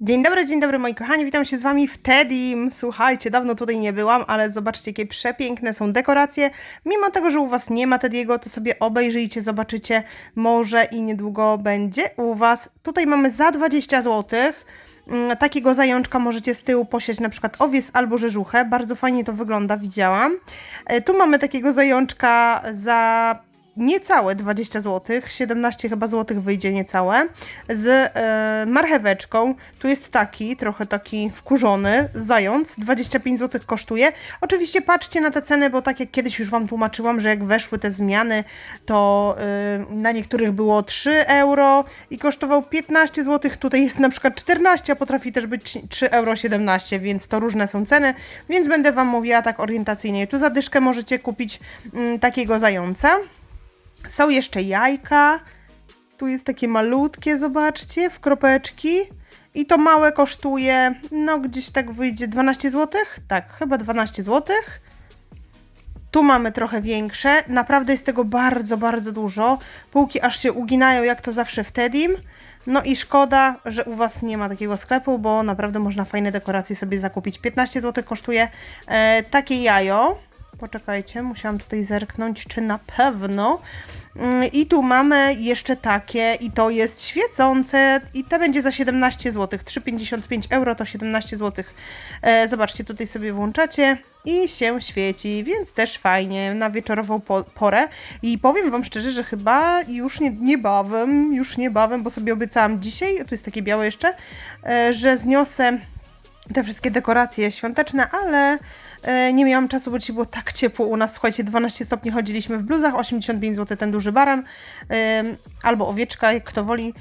Dzień dobry, dzień dobry moi kochani, witam się z wami w Tedim. Słuchajcie, dawno tutaj nie byłam, ale zobaczcie jakie przepiękne są dekoracje. Mimo tego, że u was nie ma Tediego, to sobie obejrzyjcie, zobaczycie, może i niedługo będzie u was. Tutaj mamy za 20 zł. Mm, Takiego zajączka możecie z tyłu posiać na przykład owiec albo rzeżuchę. Bardzo fajnie to wygląda, widziałam. E, Tu mamy takiego zajączka za niecałe 20 zł, 17 chyba złotych wyjdzie niecałe, z e, marcheweczką. Tu jest taki, trochę taki wkurzony zając, 25 zł kosztuje. Oczywiście patrzcie na te ceny, bo tak jak kiedyś już Wam tłumaczyłam, że jak weszły te zmiany, to e, na niektórych było 3 euro i kosztował 15 zł, tutaj jest na przykład 14, a potrafi też być 3,17 euro, więc to różne są ceny, więc będę Wam mówiła tak orientacyjnie. Tu za dyszkę możecie kupić mm, takiego zająca. Są jeszcze jajka. Tu jest takie malutkie, zobaczcie, w kropeczki. I to małe kosztuje, no gdzieś tak wyjdzie 12 zł? Tak, chyba 12 zł. Tu mamy trochę większe. Naprawdę jest tego bardzo, bardzo dużo. Półki aż się uginają, jak to zawsze w Tedim. No i szkoda, że u Was nie ma takiego sklepu, bo naprawdę można fajne dekoracje sobie zakupić. 15 zł kosztuje e, takie jajo. Poczekajcie, musiałam tutaj zerknąć, czy na pewno. Mm, I tu mamy jeszcze takie, i to jest świecące, i to będzie za 17 zł. 3,55 euro to 17 zł. E, zobaczcie, tutaj sobie włączacie i się świeci, więc też fajnie na wieczorową po porę. I powiem Wam szczerze, że chyba już nie, niebawem, już niebawem, bo sobie obiecałam dzisiaj, tu jest takie białe jeszcze, e, że zniosę te wszystkie dekoracje świąteczne, ale e, nie miałam czasu, bo dzisiaj było tak ciepło u nas. Słuchajcie, 12 stopni chodziliśmy w bluzach, 85 zł ten duży baran, albo owieczka, jak kto woli.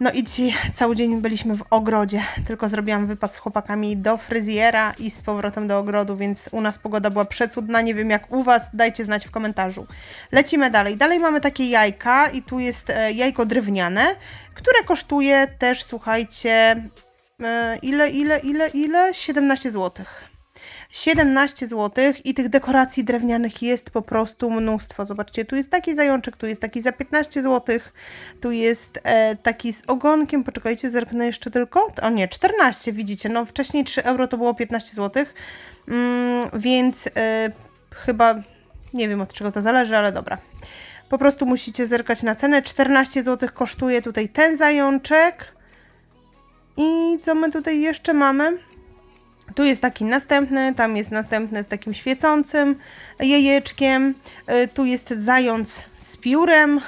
No i dzisiaj cały dzień byliśmy w ogrodzie, tylko zrobiłam wypad z chłopakami do fryzjera i z powrotem do ogrodu, więc u nas pogoda była przecudna, nie wiem jak u Was, dajcie znać w komentarzu. Lecimy dalej. Dalej mamy takie jajka i tu jest e, jajko drewniane, które kosztuje też, słuchajcie, ile, ile, ile, ile? 17 zł. 17 zł i tych dekoracji drewnianych jest po prostu mnóstwo. Zobaczcie, tu jest taki zajączek, tu jest taki za 15 zł, tu jest e, taki z ogonkiem, poczekajcie, zerknę jeszcze tylko. O nie, 14, widzicie, no wcześniej 3 euro to było 15 zł, mm, więc e, chyba, nie wiem od czego to zależy, ale dobra. Po prostu musicie zerkać na cenę. 14 zł kosztuje tutaj ten zajączek. I co my tutaj jeszcze mamy? Tu jest taki następny, tam jest następny z takim świecącym jajeczkiem. Y, Tu jest zając z piórem.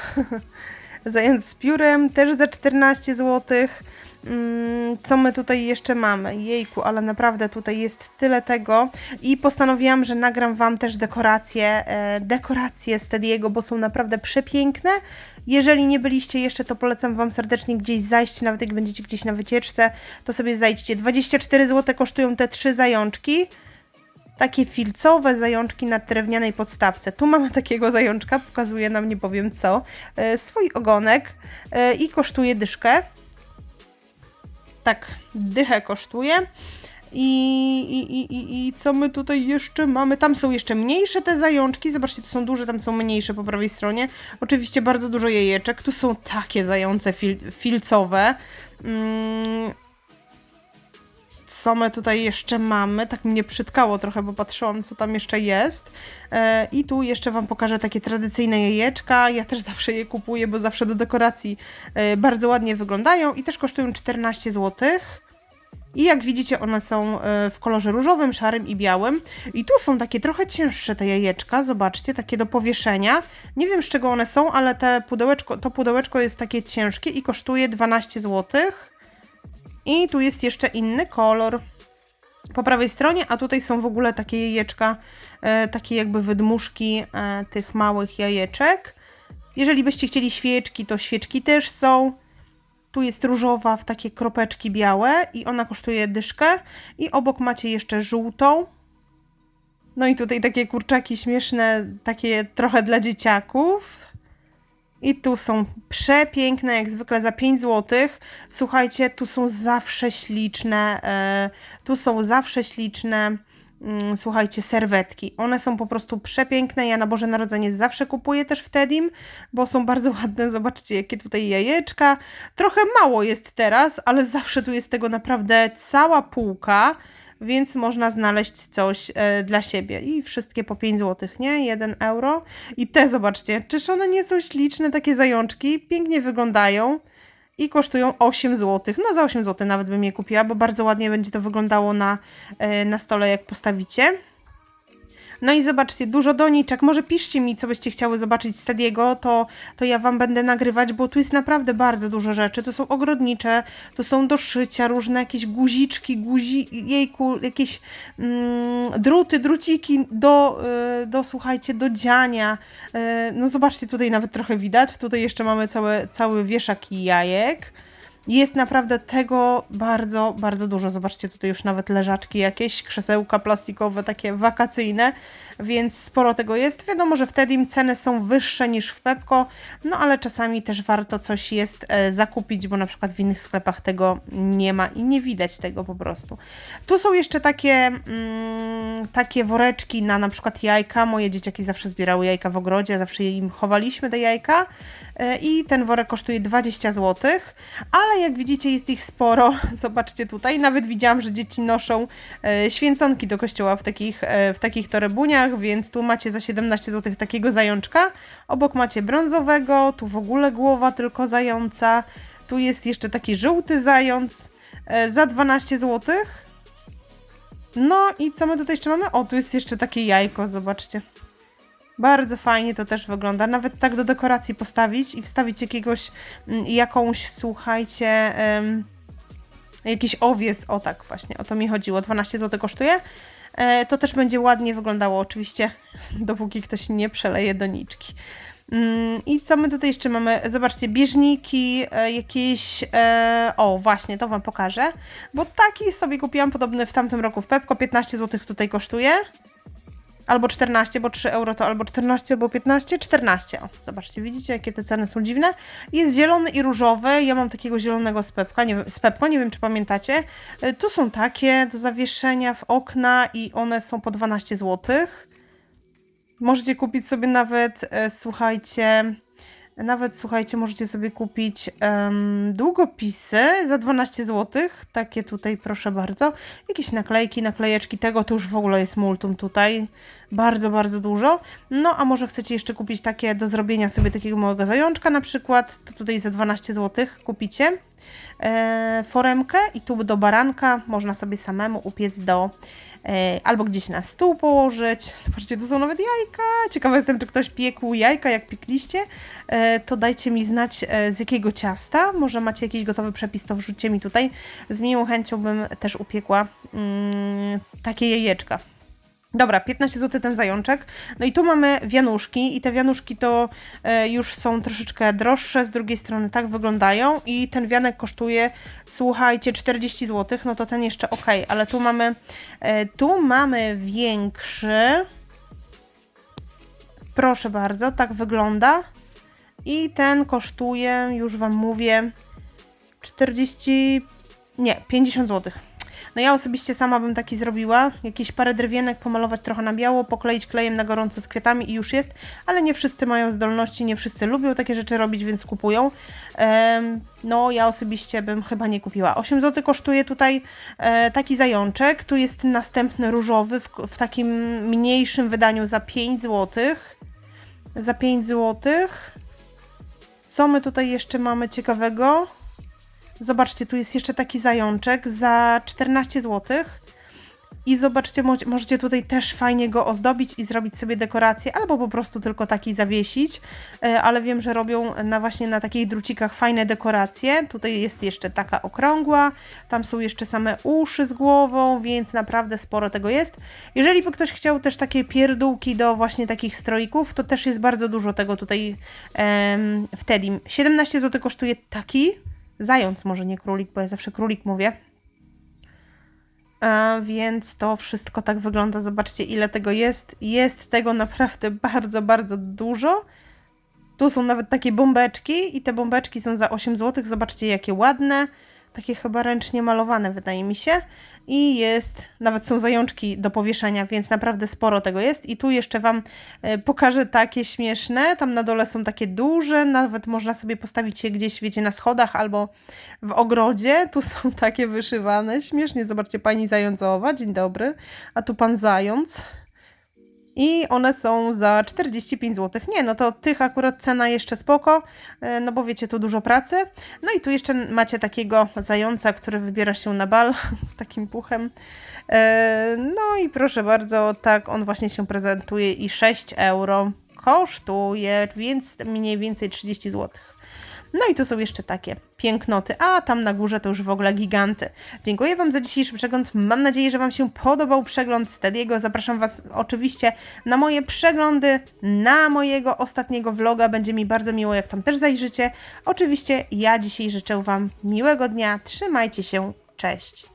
zając z piórem też za 14 zł. Co my tutaj jeszcze mamy? Jejku, ale naprawdę tutaj jest tyle tego. I postanowiłam, że nagram Wam też dekoracje, e, dekoracje z Tediego, bo są naprawdę przepiękne. Jeżeli nie byliście jeszcze, to polecam Wam serdecznie gdzieś zajść, nawet jak będziecie gdzieś na wycieczce, to sobie zajdźcie. 24 zł kosztują te trzy zajączki. Takie filcowe zajączki na drewnianej podstawce. Tu mamy takiego zajączka, pokazuje nam nie powiem co, e, swój ogonek e, i kosztuje dyszkę. Tak, dychę kosztuje. I, i, i, i, co my tutaj jeszcze mamy? Tam są jeszcze mniejsze te zajączki. Zobaczcie, tu są duże, tam są mniejsze po prawej stronie. Oczywiście bardzo dużo jajeczek. Tu są takie zające fil, filcowe. Mm. Co my tutaj jeszcze mamy? Tak mnie przytkało trochę, bo patrzyłam, co tam jeszcze jest. E, I tu jeszcze Wam pokażę takie tradycyjne jajeczka. Ja też zawsze je kupuję, bo zawsze do dekoracji e, bardzo ładnie wyglądają i też kosztują 14 złotych. I jak widzicie, one są e, w kolorze różowym, szarym i białym. I tu są takie trochę cięższe te jajeczka, zobaczcie, takie do powieszenia. Nie wiem z czego one są, ale te pudełeczko, to pudełeczko jest takie ciężkie i kosztuje 12 zł. I tu jest jeszcze inny kolor po prawej stronie, a tutaj są w ogóle takie jajeczka, e, takie jakby wydmuszki e, tych małych jajeczek. Jeżeli byście chcieli świeczki, to świeczki też są. Tu jest różowa w takie kropeczki białe i ona kosztuje dyszkę. I obok macie jeszcze żółtą. No i tutaj takie kurczaki śmieszne, takie trochę dla dzieciaków. I tu są przepiękne, jak zwykle za 5 zł. Słuchajcie, tu są zawsze śliczne. E, tu są zawsze śliczne mm, słuchajcie, serwetki. One są po prostu przepiękne. Ja na Boże Narodzenie zawsze kupuję też w Tedim, bo są bardzo ładne. Zobaczcie, jakie tutaj jajeczka. Trochę mało jest teraz, ale zawsze tu jest tego naprawdę cała półka, więc można znaleźć coś e, dla siebie. I wszystkie po 5 zł, nie? 1 euro. I te, zobaczcie, czyż one nie są śliczne, takie zajączki? Pięknie wyglądają i kosztują 8 zł. No za 8 zł nawet bym je kupiła, bo bardzo ładnie będzie to wyglądało na, e, na stole, jak postawicie. No i zobaczcie, dużo doniczek. Może piszcie mi, co byście chciały zobaczyć z Tediego, to, to ja Wam będę nagrywać, bo tu jest naprawdę bardzo dużo rzeczy. Tu są ogrodnicze, tu są do szycia, różne jakieś guziczki, guzi, jejku, jakieś mm, druty, druciki do, y, do, słuchajcie, do dziania. Y, no zobaczcie, tutaj nawet trochę widać. Tutaj jeszcze mamy cały, cały wieszak jajek. Jest naprawdę tego bardzo, bardzo dużo. Zobaczcie, tutaj już nawet leżaczki jakieś, krzesełka plastikowe, takie wakacyjne, więc sporo tego jest. Wiadomo, że wtedy im ceny są wyższe niż w Pepko, no ale czasami też warto coś jest e, zakupić, bo na przykład w innych sklepach tego nie ma i nie widać tego po prostu. Tu są jeszcze takie, mm, takie woreczki na na przykład jajka. Moje dzieciaki zawsze zbierały jajka w ogrodzie, zawsze im chowaliśmy te jajka i ten worek kosztuje 20 zł, ale jak widzicie jest ich sporo. Zobaczcie tutaj, nawet widziałam, że dzieci noszą e, święconki do kościoła w takich, e, w takich torebuniach, więc tu macie za 17 zł takiego zajączka. Obok macie brązowego, tu w ogóle głowa tylko zająca. Tu jest jeszcze taki żółty zając e, za 12 zł. No i co my tutaj jeszcze mamy? O, tu jest jeszcze takie jajko, zobaczcie. Bardzo fajnie to też wygląda. Nawet tak do dekoracji postawić i wstawić jakiegoś, mm, jakąś, słuchajcie, em, jakiś owies. O tak, właśnie, o to mi chodziło. 12 zł kosztuje. E, to też będzie ładnie wyglądało, oczywiście, dopóki ktoś nie przeleje doniczki. Mm, I co my tutaj jeszcze mamy? Zobaczcie, bieżniki, e, jakieś. E, o, właśnie, to Wam pokażę. Bo taki sobie kupiłam podobny w tamtym roku w Pepko. 15 zł tutaj kosztuje. Albo 14, bo 3 euro to albo 14, albo 15, 14. O, zobaczcie, widzicie, jakie te ceny są dziwne. Jest zielony i różowy. Ja mam takiego zielonego z Pepka, nie z Pepko, nie wiem czy pamiętacie. E, Tu są takie do zawieszenia w okna i one są po 12 zł. Możecie kupić sobie nawet, e, słuchajcie, nawet słuchajcie, możecie sobie kupić em, długopisy za 12 zł. Takie tutaj, proszę bardzo. Jakieś naklejki, naklejeczki, tego to już w ogóle jest multum tutaj. Bardzo, bardzo dużo. No, a może chcecie jeszcze kupić takie do zrobienia sobie takiego małego zajączka na przykład, to tutaj za 12 zł kupicie foremkę i tu do baranka można sobie samemu upiec do e, albo gdzieś na stół położyć. Zobaczcie, to są nawet jajka. Ciekawa jestem, czy ktoś piekł jajka, jak piekliście. E, to dajcie mi znać z jakiego ciasta. Może macie jakiś gotowy przepis, to wrzućcie mi tutaj. Z miłą chęcią bym też upiekła mm, takie jajeczka. Dobra, 15 zł ten zajączek. No i tu mamy wianuszki i te wianuszki to e, już są troszeczkę droższe, z drugiej strony tak wyglądają i ten wianek kosztuje, słuchajcie, 40 zł, no to ten jeszcze ok, ale tu mamy, e, tu mamy większy. Proszę bardzo, tak wygląda. I ten kosztuje, już Wam mówię, 40, nie, 50 zł. No ja osobiście sama bym taki zrobiła. Jakieś parę drewienek pomalować trochę na biało, pokleić klejem na gorąco z kwiatami i już jest, ale nie wszyscy mają zdolności, nie wszyscy lubią takie rzeczy robić, więc kupują. No ja osobiście bym chyba nie kupiła. 8 zł kosztuje tutaj e, taki zajączek. Tu jest następny różowy w, w takim mniejszym wydaniu za 5 zł. Za 5 zł. Co my tutaj jeszcze mamy ciekawego? Zobaczcie, tu jest jeszcze taki zajączek za 14 zł. I zobaczcie, mo- możecie tutaj też fajnie go ozdobić i zrobić sobie dekorację, albo po prostu tylko taki zawiesić, e, ale wiem, że robią na właśnie na takich drucikach fajne dekoracje. Tutaj jest jeszcze taka okrągła, tam są jeszcze same uszy z głową, więc naprawdę sporo tego jest. Jeżeli by ktoś chciał też takie pierdółki do właśnie takich stroików, to też jest bardzo dużo tego tutaj em, w Tedim. 17 zł kosztuje taki, zając, może nie królik, bo ja zawsze królik mówię. A więc to wszystko tak wygląda. Zobaczcie, ile tego jest. Jest tego naprawdę bardzo, bardzo dużo. Tu są nawet takie bombeczki i te bombeczki są za 8 zł. Zobaczcie, jakie ładne. Takie chyba ręcznie malowane, wydaje mi się. I jest, nawet są zajączki do powieszenia, więc naprawdę sporo tego jest. I tu jeszcze Wam e, pokażę takie śmieszne. Tam na dole są takie duże, nawet można sobie postawić je gdzieś, wiecie, na schodach albo w ogrodzie. Tu są takie wyszywane, śmiesznie. Zobaczcie, pani zającowa, dzień dobry. A tu pan zając. I one są za 45 zł. Nie, no to tych akurat cena jeszcze spoko, e, no bo wiecie, tu dużo pracy. No i tu jeszcze macie takiego zająca, który wybiera się na bal z takim puchem. E, No i proszę bardzo, tak on właśnie się prezentuje i 6 euro kosztuje, więc mniej więcej 30 zł. No i tu są jeszcze takie pięknoty, a tam na górze to już w ogóle giganty. Dziękuję Wam za dzisiejszy przegląd. Mam nadzieję, że Wam się podobał przegląd Stediego. Zapraszam Was oczywiście na moje przeglądy, na mojego ostatniego vloga. Będzie mi bardzo miło, jak tam też zajrzycie. Oczywiście ja dzisiaj życzę Wam miłego dnia. Trzymajcie się. Cześć.